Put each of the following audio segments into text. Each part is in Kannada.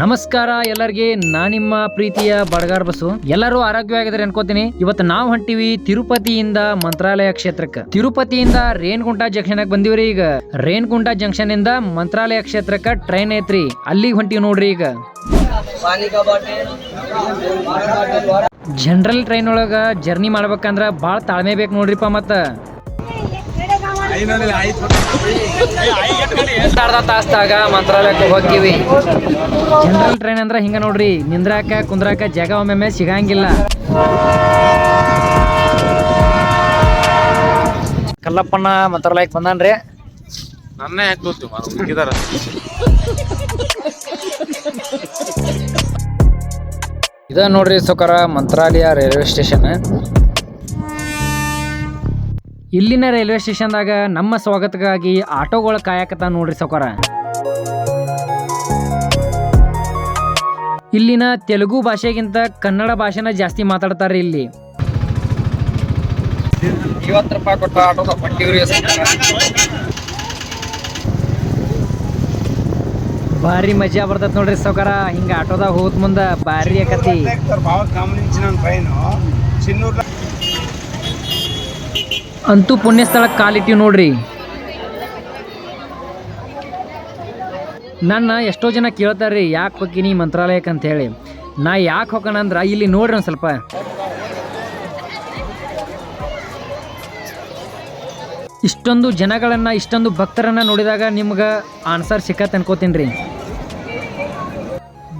ನಮಸ್ಕಾರ ಎಲ್ಲರಿಗೆ ನಾ ನಿಮ್ಮ ಪ್ರೀತಿಯ ಬಡಗಾರ ಬಸು. ಎಲ್ಲರೂ ಆರೋಗ್ಯವಾಗಿದ್ದಾರೆ ಅನ್ಕೋತೀನಿ. ಇವತ್ತು ನಾವು ಹೊಂಟಿವಿ ತಿರುಪತಿಯಿಂದ ಮಂತ್ರಾಲಯ ಕ್ಷೇತ್ರಕ್ಕೆ. ತಿರುಪತಿಯಿಂದ ರೇಣಗುಂಟ ಜಂಕ್ಷನ್ ಬಂದಿವ್ರಿ ಈಗ. ರೇಣಗುಂಟ ಜಂಕ್ಷನ್ ಇಂದ ಮಂತ್ರಾಲಯ ಕ್ಷೇತ್ರಕ್ಕೆ ಟ್ರೈನ್ ಐತ್ರಿ. ಅಲ್ಲಿಗೆ ಹೊಂಟಿವಿ ನೋಡ್ರಿ ಈಗ. ಜನರಲ್ ಟ್ರೈನ್ ಒಳಗ ಜರ್ನಿ ಮಾಡ್ಬೇಕಂದ್ರ ಭಾಳ ತಾಳ್ಮೆ ಬೇಕು ನೋಡ್ರಿಪ್ಪ ಮತ್ತ. ಅರ್ಧ ತಾಸ್ದಾಗ ಮಂತ್ರಾಲಯಕ್ಕೆ ಹೋಗ್ತೀವಿ. ಜನರಲ್ ಟ್ರೈನ್ ಅಂದ್ರೆ ಹಿಂಗ ನೋಡ್ರಿ ನಿಂದ್ರಾಕ ಕುಂದ್ರಾಕ ಜಾಗ ಒಮ್ಮೆ ಸಿಗಂಗಿಲ್ಲ. ಕಲ್ಲಪ್ಪಣ್ಣ ಮಂತ್ರಾಲಯಕ್ಕೆ ಬಂದಾನ್ರಿ. ನನ್ನೇ ಇದ ನೋಡ್ರಿ ಸುಕರ ಮಂತ್ರಾಲಯ ರೈಲ್ವೆ ಸ್ಟೇಷನ್ ಇಲ್ಲಿನ ರೈಲ್ವೆ ಸ್ಟೇಷನ್ದಾಗ ನಮ್ಮ ಸ್ವಾಗತಕ್ಕಾಗಿ ಆಟೋಗಳ ಕಾಯಕತ್ತ ನೋಡ್ರಿ ಸೌಕರ ಇಲ್ಲಿನ ತೆಲುಗು ಭಾಷೆಗಿಂತ ಕನ್ನಡ ಭಾಷೆನ ಜಾಸ್ತಿ ಮಾತಾಡ್ತಾರೆ ಇಲ್ಲಿ. ಐವತ್ತು ರೂಪಾಯಿ ಕೊಟ್ಟು ಆಟೋದ ಹೊಂಟಿವ್ರಿ ಭಾರಿ ಮಜಾ ಬರ್ತೈತ್ ನೋಡ್ರಿ ಸೌಕರ ಹಿಂಗ ಆಟೋದಾಗ ಹೋದ್ ಮುಂದ ಭಾರಿ ಆಕತಿ. ಅಂತೂ ಪುಣ್ಯ ಸ್ಥಳಕ್ಕೆ ಕಾಲಿಟ್ಟಿವಿ ನೋಡ್ರಿ. ನನ್ನ ಎಷ್ಟೋ ಜನ ಕೇಳ್ತಾರ್ರಿ, ಯಾಕೆ ಹೋಗಿನಿ ಮಂತ್ರಾಲಯಕ್ಕೆ ಅಂತ ಹೇಳಿ ನಾ ಯಾಕೆ ಹೋಗೋಣ ಅಂದ್ರೆ, ಇಲ್ಲಿ ನೋಡ್ರಿ ಒಂದು ಸ್ವಲ್ಪ. ಇಷ್ಟೊಂದು ಜನಗಳನ್ನು, ಇಷ್ಟೊಂದು ಭಕ್ತರನ್ನು ನೋಡಿದಾಗ ನಿಮ್ಗೆ ಆನ್ಸರ್ ಸಿಕ್ಕತ್ತೆ ಅನ್ಕೋತೀನಿ ರೀ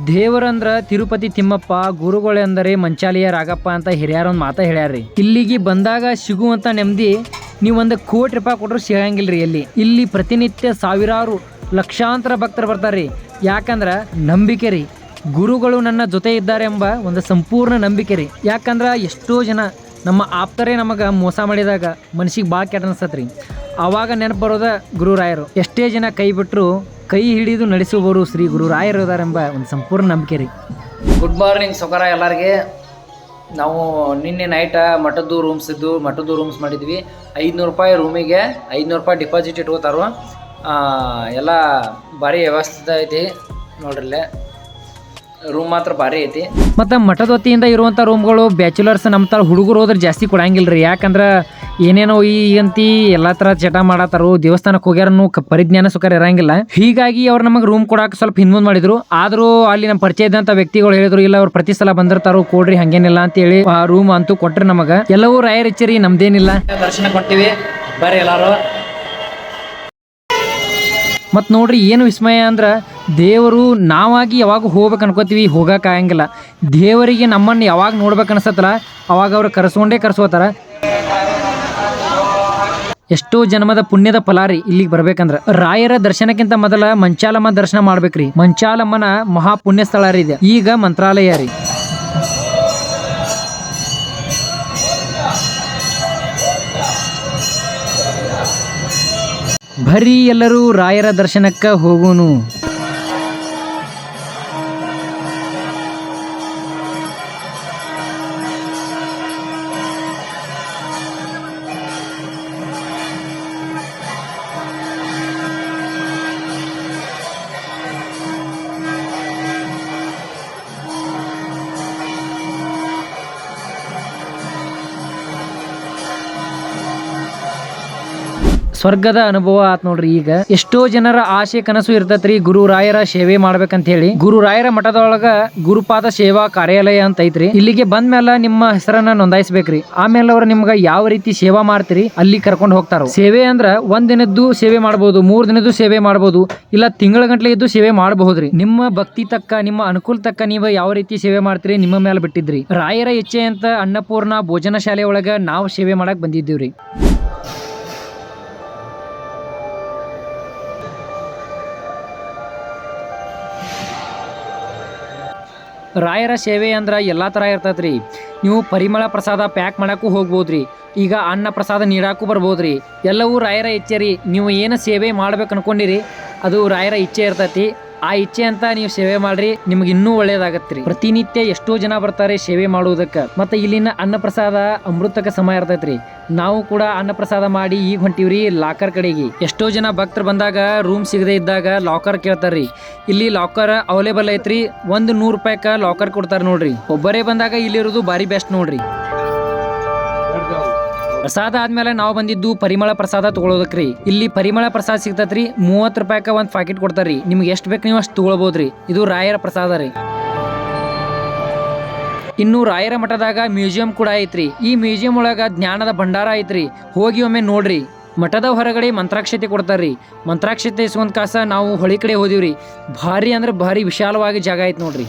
ದೇವರಂದ್ರ ತಿರುಪತಿ ತಿಮ್ಮಪ್ಪ ಗುರುಗಳೆಂದರೆ ಮಂಚಾಲಿಯ ರಾಗಪ್ಪ ಅಂತ ಹಿರಿಯರೊಂದು ಹೇಳ್ಯಾರ ಹೇಳ್ಯಾರ್ರಿ. ಇಲ್ಲಿಗೆ ಬಂದಾಗ ಸಿಗುವಂತ ನೆಮ್ಮದಿ ನೀವು ಒಂದು ಕೋಟಿ ರೂಪಾಯಿ ಕೊಟ್ಟರು ಸಿಗಂಗಿಲ್ರಿ ಎಲ್ಲಿ. ಇಲ್ಲಿ ಪ್ರತಿನಿತ್ಯ ಸಾವಿರಾರು ಲಕ್ಷಾಂತರ ಭಕ್ತರು ಬರ್ತಾರ್ರಿ. ಯಾಕಂದ್ರೆ ನಂಬಿಕೆ ರೀ. ಗುರುಗಳು ನನ್ನ ಜೊತೆ ಇದ್ದಾರೆ ಎಂಬ ಒಂದು ಸಂಪೂರ್ಣ ನಂಬಿಕೆ ರೀ. ಯಾಕಂದ್ರೆ ಎಷ್ಟೋ ಜನ ನಮ್ಮ ಆಪ್ತರೇ ನಮಗೆ ಮೋಸ ಮಾಡಿದಾಗ ಮನಸ್ಸಿಗೆ ಭಾಳ ಕೆಟ್ಟ ಅನ್ಸತ್ರಿ. ಆವಾಗ ನೆನಪು ಬರೋದ ಗುರುರಾಯರು. ಎಷ್ಟೇ ಜನ ಕೈ ಬಿಟ್ಟರು ಕೈ ಹಿಡಿದು ನಡೆಸುವವರು ಶ್ರೀ ಗುರು ರಾಯರದಾರೆಂಬ ಒಂದು ಸಂಪೂರ್ಣ ನಂಬಿಕೆ ರೀ. ಗುಡ್ ಮಾರ್ನಿಂಗ್ ಸೊಕರ ಎಲ್ಲರಿಗೆ. ನಾವು ನಿನ್ನೆ ನೈಟ ಮಠದ್ದು ರೂಮ್ಸ್ ಇದ್ದು, ಮಠದ್ದು ರೂಮ್ಸ್ ಮಾಡಿದ್ವಿ. ಐದುನೂರು ರೂಪಾಯಿ ರೂಮಿಗೆ ಐದುನೂರು ರೂಪಾಯಿ ಡಿಪಾಸಿಟ್ ಇಟ್ಕೋತಾರು. ಎಲ್ಲ ಭಾರಿ ವ್ಯವಸ್ಥಿತ ಐತಿ. ನೋಡ್ರಲ್ಲೇ ರೂಮ್ ಮಾತ್ರ ಭಾರಿ ಐತಿ. ಮತ್ತೆ ಮಠದ ವತಿಯಿಂದ ಇರುವಂಥ ರೂಮ್ಗಳು ಬ್ಯಾಚುಲರ್ಸ್ ನಮ್ಮ ಥರ ಹುಡುಗರು ಹೋದ್ರೆ ಜಾಸ್ತಿ ಕೊಡಂಗಿಲ್ಲ ರೀ ಯಾಕಂದ್ರೆ ಏನೇನೋ ಈಗಂತಿ ಎಲ್ಲ ತರ ಚಟ ಮಾಡತ್ತಾರು ದೇವಸ್ಥಾನಕ್ಕೆ ಹೋಗ್ಯಾರನು ಪರಿಜ್ಞಾನ ಸುಖರ ಇರಂಗಿಲ್ಲ. ಹೀಗಾಗಿ ಅವ್ರು ನಮಗೆ ರೂಮ್ ಕೊಡಕ್ಕೆ ಸ್ವಲ್ಪ ಹಿಂದೂ ಮಾಡಿದ್ರು. ಆದರೂ ಅಲ್ಲಿ ನಮ್ಮ ಪರಿಚಯ ಇದ್ದಂತ ವ್ಯಕ್ತಿಗಳು ಹೇಳಿದ್ರು ಇಲ್ಲ ಅವ್ರು ಪ್ರತಿ ಸಲ ಬಂದಿರ್ತಾರೋ ಕೊಡ್ರಿ ಹಂಗೇನಿಲ್ಲ ಅಂತೇಳಿ ಆ ರೂಮ್ ಅಂತೂ ಕೊಟ್ರಿ ನಮಗೆ. ಎಲ್ಲವೂ ರಾಯರ್ ಇಚ್ಚರಿ ನಮ್ದೇನಿಲ್ಲ. ದರ್ಶನ ಕೊಟ್ಟಿವಿ ಬರ್ರಿ ಎಲ್ಲಾರು. ಮತ್ತು ನೋಡ್ರಿ ಏನು ವಿಸ್ಮಯ ಅಂದ್ರೆ ದೇವರು ನಾವಾಗಿ ಯಾವಾಗ ಹೋಗ್ಬೇಕು ಅನ್ಕೋತೀವಿ ಹೋಗಕ್ಕೆ ಆಗಂಗಿಲ್ಲ. ದೇವರಿಗೆ ನಮ್ಮನ್ನು ಯಾವಾಗ ನೋಡ್ಬೇಕು ಅನ್ಸತ್ತಲ್ಲ, ಅವಾಗ ಅವ್ರು ಕರೆಸ್ಕೊಂಡೇ ಕರೆಸ್ಕೋತಾರ. ಎಷ್ಟೋ ಜನ್ಮದ ಪುಣ್ಯದ ಫಲಾರಿ ಇಲ್ಲಿಗೆ ಬರ್ಬೇಕಂದ್ರ. ರಾಯರ ದರ್ಶನಕ್ಕಿಂತ ಮೊದಲ ಮಂಚಾಲಮ್ಮ ದರ್ಶನ ಮಾಡ್ಬೇಕ್ರಿ. ಮಂಚಾಲಮ್ಮನ ಮಹಾ ಪುಣ್ಯ ಸ್ಥಳ ರೀ ಇದೆ. ಈಗ ಮಂತ್ರಾಲಯ ರೀ. ಬರೀ ಎಲ್ಲರೂ ರಾಯರ ದರ್ಶನಕ್ಕ ಹೋಗೋನು. ಸ್ವರ್ಗದ ಅನುಭವ ಆತ್ ನೋಡ್ರಿ ಈಗ. ಎಷ್ಟೋ ಜನರ ಆಸೆ ಕನಸು ಇರ್ತೈತ್ರಿ ಗುರು ರಾಯರ ಸೇವೆ ಮಾಡ್ಬೇಕಂತ ಹೇಳಿ. ಗುರು ರಾಯರ ಮಠದೊಳಗ ಗುರುಪಾದ ಸೇವಾ ಕಾರ್ಯಾಲಯ ಅಂತ ಐತ್ರಿ. ಇಲ್ಲಿಗೆ ಬಂದ ಮೇಲೆ ನಿಮ್ಮ ಹೆಸರನ್ನ ನೋಂದಾಯಿಸ್ಬೇಕ್ರಿ. ಆಮೇಲೆ ಅವ್ರ ನಿಮ್ಗ ಯಾವ ರೀತಿ ಸೇವಾ ಮಾಡ್ತೀರಿ ಅಲ್ಲಿ ಕರ್ಕೊಂಡು ಹೋಗ್ತಾರ. ಸೇವೆ ಅಂದ್ರ ಒಂದ್ ದಿನದ್ದು ಸೇವೆ ಮಾಡ್ಬೋದು, ಮೂರ್ ದಿನದ್ದು ಸೇವೆ ಮಾಡ್ಬೋದು, ಇಲ್ಲ ತಿಂಗಳ ಗಂಟ್ಲೆ ಇದ್ದು ಸೇವೆ ಮಾಡಬಹುದ್ರಿ. ನಿಮ್ಮ ಭಕ್ತಿ ತಕ್ಕ, ನಿಮ್ಮ ಅನುಕೂಲ ತಕ್ಕ ನೀವು ಯಾವ ರೀತಿ ಸೇವೆ ಮಾಡ್ತೀರಿ ನಿಮ್ಮ ಮೇಲೆ ಬಿಟ್ಟಿದ್ರಿ. ರಾಯರ ಇಚ್ಛೆ ಅಂತ ಅನ್ನಪೂರ್ಣ ಭೋಜನ ಶಾಲೆ ಒಳಗ ನಾವು ಸೇವೆ ಮಾಡಕ್ ಬಂದಿದ್ದೀವ್ರಿ. ರಾಯರ ಸೇವೆ ಅಂದ್ರೆ ಎಲ್ಲ ಥರ ಇರ್ತೈತ್ರಿ. ನೀವು ಪರಿಮಳ ಪ್ರಸಾದ ಪ್ಯಾಕ್ ಮಾಡಕ್ಕೂ ಹೋಗ್ಬೋದ್ರಿ. ಈಗ ಅನ್ನ ಪ್ರಸಾದ ನೀಡಕ್ಕೂ ಬರ್ಬೋದ್ರಿ. ಎಲ್ಲವೂ ರಾಯರ ಇಚ್ಛೆ ರೀ. ನೀವು ಏನು ಸೇವೆ ಮಾಡ್ಬೇಕು ಅನ್ಕೊಂಡಿರಿ ಅದು ರಾಯರ ಇಚ್ಛೆ ಇರ್ತೈತಿ. ಆ ಇಚ್ಛೆ ಅಂತ ನೀವು ಸೇವೆ ಮಾಡ್ರಿ, ನಿಮ್ಗೆ ಇನ್ನೂ ಒಳ್ಳೇದಾಗತ್ರಿ. ಪ್ರತಿನಿತ್ಯ ಎಷ್ಟೋ ಜನ ಬರ್ತಾರೆ ಸೇವೆ ಮಾಡುವುದಕ್ಕೆ. ಮತ್ತೆ ಇಲ್ಲಿನ ಅನ್ನಪ್ರಸಾದ ಅಮೃತಕ್ಕೆ ಸಮ ಇರ್ತೈತ್ರಿ. ನಾವು ಕೂಡ ಅನ್ನಪ್ರಸಾದ ಮಾಡಿ ಈಗ ಹೊಂಟಿವ್ರಿ ಲಾಕರ್ ಕಡೆಗೆ. ಎಷ್ಟೋ ಜನ ಭಕ್ತರು ಬಂದಾಗ ರೂಮ್ ಸಿಗದೆ ಇದ್ದಾಗ ಲಾಕರ್ ಕೇಳ್ತಾರ್ರಿ. ಇಲ್ಲಿ ಲಾಕರ್ ಅವೈಲೇಬಲ್ ಐತ್ರಿ. ಒಂದು ನೂರು ರೂಪಾಯಿಕ ಲಾಕರ್ ಕೊಡ್ತಾರೆ ನೋಡ್ರಿ. ಒಬ್ಬರೇ ಬಂದಾಗ ಇಲ್ಲಿರೋದು ಬಾರಿ ಬೆಸ್ಟ್ ನೋಡ್ರಿ. ಪ್ರಸಾದ ಆದ್ಮೇಲೆ ನಾವು ಬಂದಿದ್ದು ಪರಿಮಳ ಪ್ರಸಾದ ತಗೊಳೋದಕ್ರಿ. ಇಲ್ಲಿ ಪರಿಮಳ ಪ್ರಸಾದ ಸಿಗ್ತತ್ರಿ ಮೂವತ್ತು ರೂಪಾಯಿಕ ಒಂದು ಪ್ಯಾಕೆಟ್ ಕೊಡ್ತಾರ್ರಿ. ನಿಮ್ಗೆ ಎಷ್ಟು ಬೇಕು ನೀವು ಅಷ್ಟು ತಗೊಳ್ಬೋದ್ರಿ. ಇದು ರಾಯರ ಪ್ರಸಾದ ರೀ. ಇನ್ನು ರಾಯರ ಮಠದಾಗ ಮ್ಯೂಸಿಯಂ ಕೂಡ ಐತ್ರಿ. ಈ ಮ್ಯೂಸಿಯಂ ಒಳಗ ಜ್ಞಾನದ ಭಂಡಾರ ಐತ್ರಿ. ಹೋಗಿ ಒಮ್ಮೆ ನೋಡ್ರಿ. ಮಠದ ಹೊರಗಡೆ ಮಂತ್ರಾಕ್ಷತೆ ಕೊಡ್ತಾರ್ರಿ. ಮಂತ್ರಾಕ್ಷತೆ ಇಸ್ಕೊಂಡ್ ಕಾಸ ನಾವು ಹೊಳಿ ಕಡೆ ಹೋದಿವ್ರಿ. ಭಾರಿ ಅಂದ್ರೆ ಭಾರಿ ವಿಶಾಲವಾಗಿ ಜಾಗ ಐತ್ ನೋಡ್ರಿ.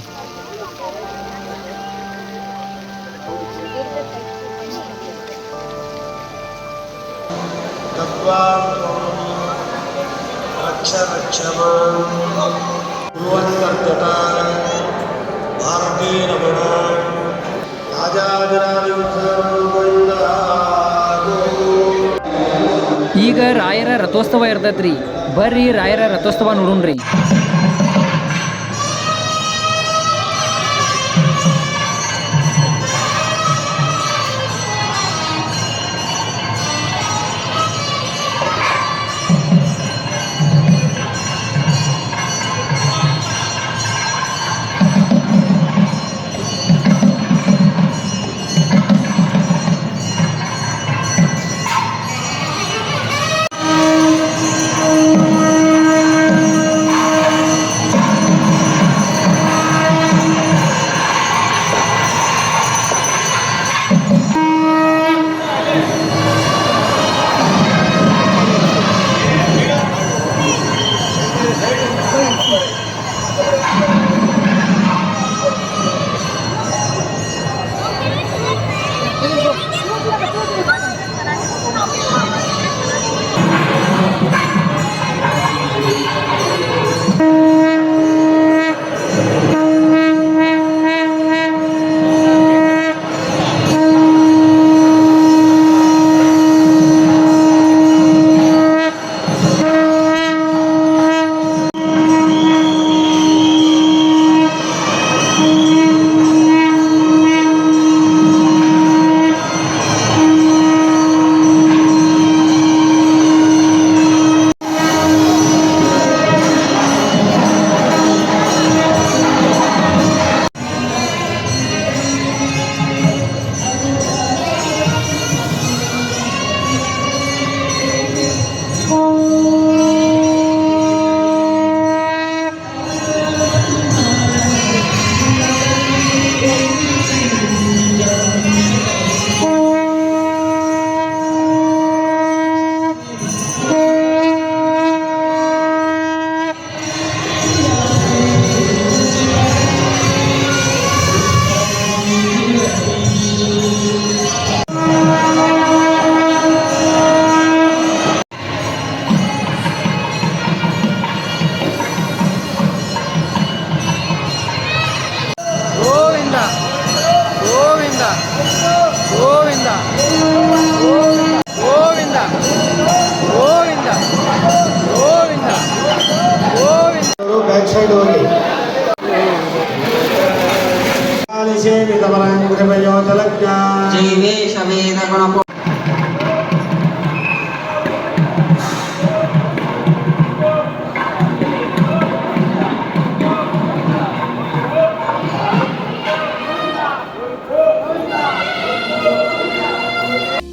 ಈಗ ರಾಯರ ರಥೋತ್ಸವ ಇರ್ತೈತ್ರಿ ಬರ್ರಿ ರಾಯರ ರಥೋತ್ಸವ ನೋಡೋಣ್ರಿ.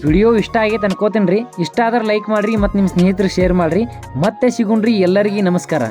ವಿಡಿಯೋ ಇಷ್ಟ ಆಗೈತೆ ಅನ್ಕೋತೀನಿ ರೀ ಇಷ್ಟ ಆದ್ರೆ ಲೈಕ್ ಮಾಡ್ರಿ ಮತ್ತು ನಿಮ್ಮ ಸ್ನೇಹಿತರು ಶೇರ್ ಮಾಡ್ರಿ. ಮತ್ತೆ ಸಿಗುಣ್ರಿ ಎಲ್ಲರಿಗೂ ನಮಸ್ಕಾರ.